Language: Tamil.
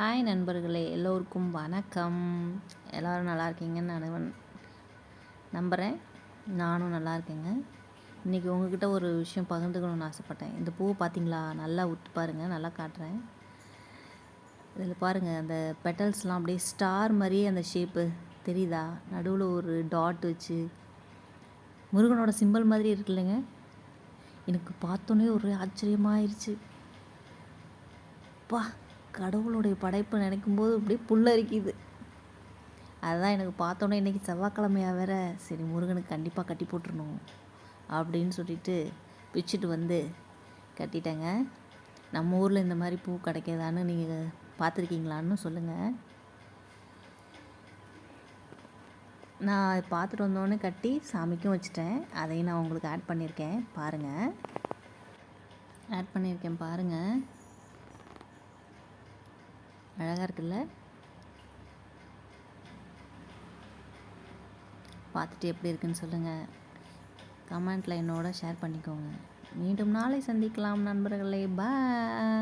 ஹாய் நண்பர்களே. எல்லோருக்கும் வணக்கம். எல்லோரும் நல்லா இருக்கீங்கன்னு நான் நம்புகிறேன் நானும் நல்லா இருக்கேங்க. இன்றைக்கி உங்ககிட்ட ஒரு விஷயம் பகிர்ந்துக்கணும்னு ஆசைப்பட்டேன். இந்த பூவை பார்த்தீங்களா நல்லா உத்து பாருங்கள் நல்லா காட்டுறேன். இதில் பாருங்கள் அந்த பெட்டல்ஸ்லாம் அப்படியே ஸ்டார் மாதிரியே அந்த ஷேப்பு தெரியுதா? நடுவில் ஒரு டாட் வச்சு. முருகனோட சிம்பிள் மாதிரி இருக்கு இல்லைங்க எனக்கு பார்த்தோன்னே ஒரு ஆச்சரியமாயிருச்சு. பா கடவுளுடைய படைப்பை நினைக்கும்போது அப்படியே புல்லரிக்குது. அதுதான் எனக்கு பார்த்தோன்னே இன்றைக்கி செவ்வாய்க்கிழமையாக வேற சரி முருகனுக்கு கண்டிப்பாக கட்டி போட்டுருணும் அப்படின்னு சொல்லிட்டு பிச்சுட்டு வந்து கட்டிட்டேங்க. நம்ம ஊரில் இந்த மாதிரி பூ கிடைக்கிதான்னு நீங்கள் பார்த்துருக்கீங்களான்னு சொல்லுங்கள் நான் பார்த்துட்டு வந்தோடனே கட்டி சாமிக்கும் வச்சுட்டேன். அதையும் நான் உங்களுக்கு ஆட் பண்ணியிருக்கேன். பாருங்கள் ஆட் பண்ணியிருக்கேன் பாருங்கள் அழகாக இருக்குல்ல? பார்த்துட்டு எப்படி இருக்குன்னு சொல்லுங்கள் கமெண்ட்டில் என்னோட ஷேர் பண்ணிக்கோங்க. மீண்டும் நாளை சந்திக்கலாம் நண்பர்களே. பாய்